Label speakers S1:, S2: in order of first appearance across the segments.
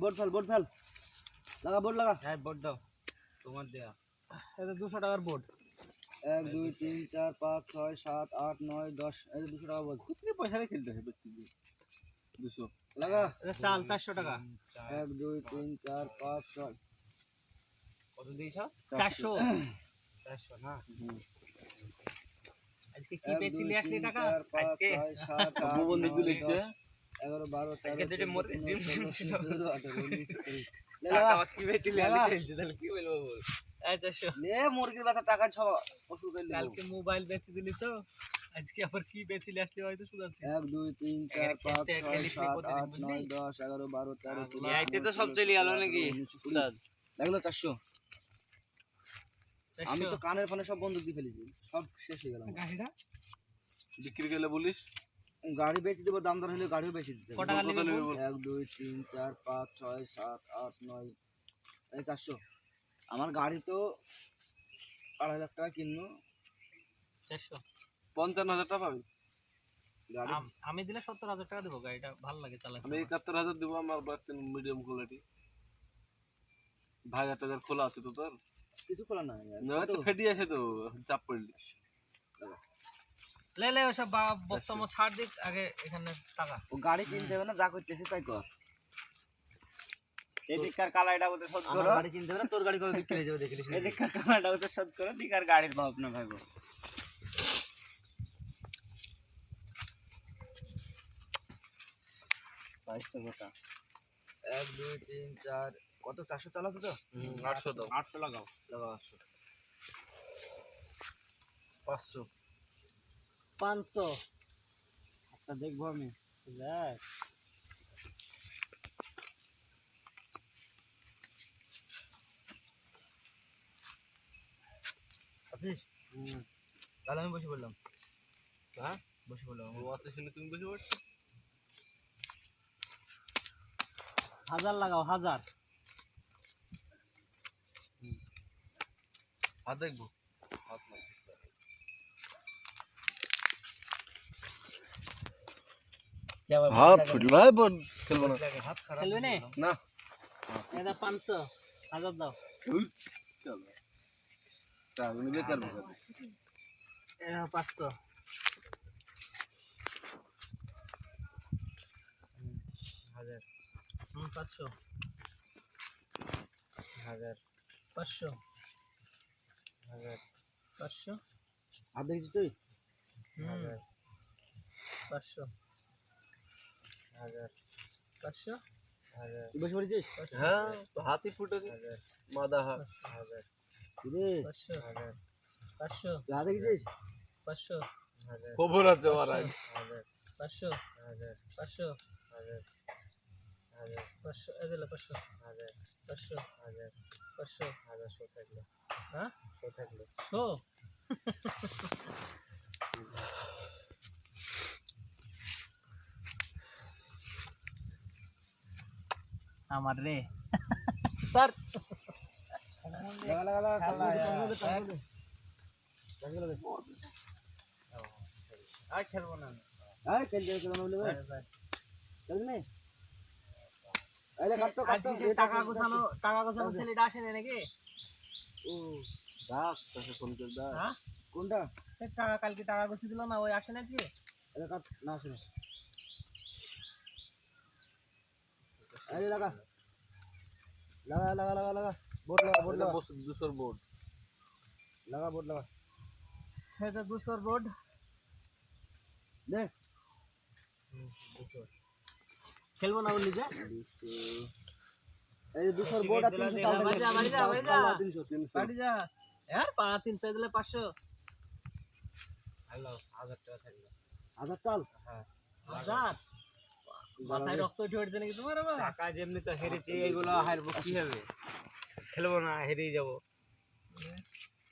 S1: Board fail board fail লাগা board লাগা
S2: হ্যাঁ বোর্ড দাও তোমার দেয়া এটা দুশো টাকার বোর্ড
S1: এক দুই তিন চার পাঁচ ছয় সাত আট নয় দশ এই দুশো টাকা বোর্ড
S2: খুচরি পয়সা দিয়ে খেলতে হবে
S1: দুশো লাগা
S2: চাল চারশো টাকা
S1: এক দুই তিন চার পাঁচ ছয়
S2: কত দিয়েছ চারশো চারশো না আজকে কি পেয়েছিলি এক টাকা আজকে
S1: ভুবন লিখছে এগারো বারো
S2: আচ্ছা, মোবাইল দিলি তো আজকে আবার কি আসলে হয়তো শুনাচ্ছি
S1: এক দুই তিন চার পাঁচ ছয় সাত আট নয় দশ এগারো বারো
S2: তেরো তো সব চলে গেল নাকি
S1: চারশো আমি তো কানের ফানে সব বন্ধ দিয়ে ফেলেছি সব শেষ হয়ে গেল বিক্রি করলে বলিস গাড়ি বেশি দেবো দাম দর হলে গাড়িও বেশি দিতে এক দুই তিন চার পাঁচ ছয় সাত আট নয় এই চারশো আমার গাড়ি তো আড়াই লাখ টাকা কিনবো চারশো পঞ্চান্ন হাজার টাকা পাবি
S2: আমি দিলে সত্তর হাজার টাকা দেবো গাড়িটা ভালো লাগে চালাতে
S1: আমি একাত্তর হাজার দেবো আমার বাচ্চা মিডিয়াম কোয়ালিটি ভাগ হাজার খোলা আছে তো তোর কিছু খোলা তো ফেটি আছে তো চাপ পড়লি আচ্ছা।
S2: লে লে ওসব আচ্ছা। বক্তব্য ছাড় দিক আগে এখানে টাকা
S1: ও গাড়ি কিনতে হবে না যা করতেছে তাই কর
S2: এদিককার কালাইটা বলতে শোধ করো
S1: গাড়ি কিনতে হবে না তোর গাড়ি করে বিক্রি হয়ে যাবে দেখলিস
S2: এদিককার কালাইটা বলতে শোধ করো দিকার গাড়ির ভাব না ভাইবো
S1: এক দুই তিন চার কত চারশো চালাতো তো আটশো দাও আটশো লাগাও লাগাও আটশো পাঁচশো
S2: পাঁচশো একটা দেখবো আমি দেখ তাহলে আমি বসে পড়লাম হ্যাঁ বসে পড়লাম
S1: ও আছে আচ্ছা, শুনে তুমি বসে পড়ছো
S2: হাজার লাগাও হাজার হাত দেখবো হাত লাগাও হাফ ফুটলো বল খেলবো না খেলবে না না এটা পাঁচশো হাজার দাও চলো পাঁচশো হাজার পাঁচশো হাজার পাঁচশো হাজার পাঁচশো আধ দেখছি তুই হাজার পাঁচশো হাজার পাঁচশো
S1: হাজার বসে পড়েছিস হ্যাঁ হাতি ফুটে মাদা হাত হাজার
S2: পাঁচশো হাজার পাঁচশো হাতে গেছিস পাঁচশো
S1: হাজার খবর আছে মহারাজ হাজার
S2: পাঁচশো হাজার পাঁচশো হাজার হাজার পাঁচশো এগুলো পাঁচশো হাজার পাঁচশো হাজার
S1: পাঁচশো হাজার শো থাকলো হ্যাঁ শো থাকলো
S2: শো हमारे सर लगा लगा लगा आज खेल बना
S1: आज खेल जाए खेल बना चल ने अरे कट तो कट तो
S2: টাকা গোছানো টাকা গোছানো ছেলেটা আসে নাকি
S1: ও ডাক তোকে ফোন কর দা কোনটা
S2: টাকা কালকে টাকা গোছি দিল না ওই আসে নাকি
S1: আরে কাট না আসে अरे लगा लगा लगा लगा लगा बोट लगा बोट लगा दूसर बोट लगा बोट लगा
S2: है तो दूसर बोट देख খেলবো না বললি যে
S1: এই দুশোর বোর্ড আর তিনশো
S2: বাড়ি যা বাড়ি যা বাড়ি যা তিনশো তিনশো বাড়ি যা হ্যাঁ পাঁচ তিনশো দিলে পাঁচশো
S1: হ্যালো হাজার টাকা থাকবে হাজার চাল হ্যাঁ
S2: হাজার মাথায় রক্ত নাকি তোমার
S1: টাকা যেমনি তো হারবো কি হবে
S2: খেলবো না হেরেই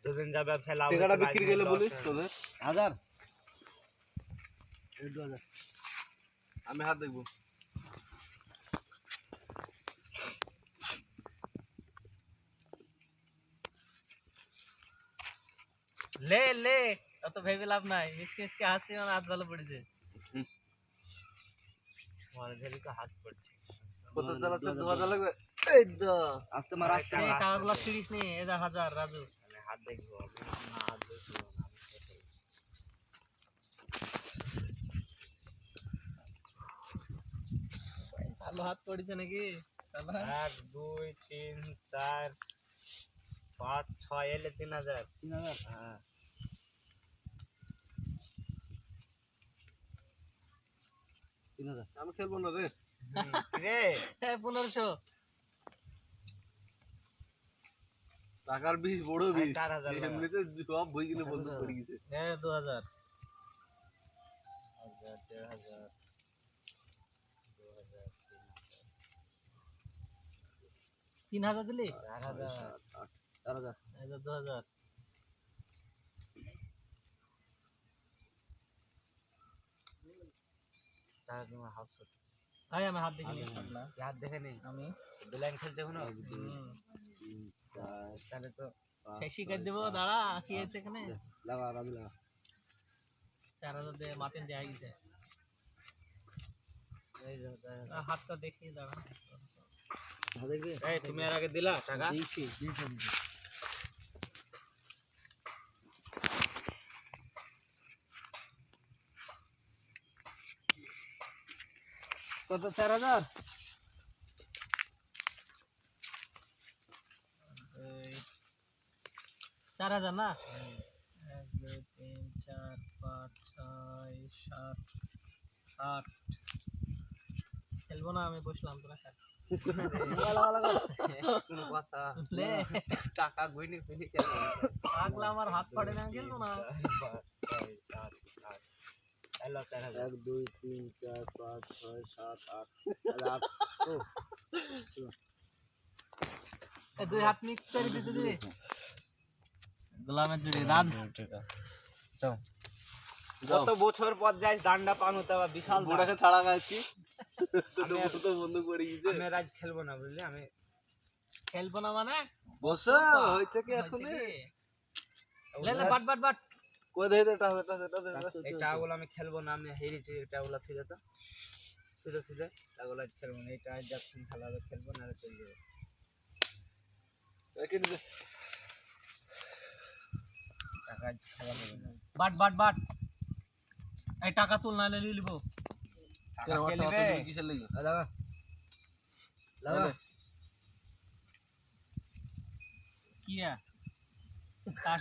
S2: দুদিন যা লাভ
S1: টাকাটা বিক্রি বলিস তোদের হাজার আমি হাত দেখবো
S2: লে লে অত ভেবে লাভ নাই মিচকে মিচকে হাসি মানে হাত ভালো পড়েছে ভালো মানে মানে মানে হাত পড়েছে নাকি এক দুই তিন চার পাঁচ ছয় এলে তিন হাজার তিন হাজার হ্যাঁ
S1: হ্যাঁ, টাকার বীজ বড় বীজ এমনিতে সব বই কিনে বন্ধ করে গেছে
S2: হ্যাঁ দু হাজার তিন হাজার দিলি চার হাজার আট চার হাজার দু হাজার তাহলে তোমার হাউস শট ভাই আমার হাত দেখে
S1: না হাত দেখে নেই আমি ব্ল্যাঙ্ক খেলছে কোনো
S2: তাহলে তো ফেসি করে দেবো দাঁড়া কি আছে এখানে লাগা চার হাজার দিয়ে মাতেন দেয়া গেছে হাতটা দেখি দাঁড়া হ্যাঁ, এই তুমি আর আগে দিলা টাকা
S1: দিয়েছি দিয়েছি কত চার হাজার
S2: চার হাজার না এক দুই তিন চার পাঁচ ছয় সাত আট খেলবো না আমি বসলাম তোরা সাথে
S1: টাকা গুইনি
S2: আমার হাত পাড়ে না খেলবো না
S1: এক দুই তিন চার পাঁচ ছয় সাত আট আট
S2: দুই হাত মিক্স করে দিতে দিবি গোলামের জুড়ি রাজ যাও কত বছর পর যাই ডান্ডা পান হতে হবে বিশাল বুড়াকে
S1: ছাড়া খাচ্ছি তো বন্ধ করে গেছে
S2: আমি রাজ খেলবো না বুঝলি আমি খেলবো না মানে
S1: বসো হইছে কি এখন
S2: লে লে বাট বাট বাট
S1: কই দে এটা এটা
S2: এটা এই আমি খেলবো না আমি হেরেছি এই টাগুলো ফিরে তো ফিরে ফিরে টাগুলো আজ খেলবো না এটা যখন ভালো খেলবো না চলে যাবে টাকা আজ না বাট বাট বাট এই টাকা তুল নালে নিয়ে লিবো
S1: কি খেললি লাগা লাগা
S2: किया काट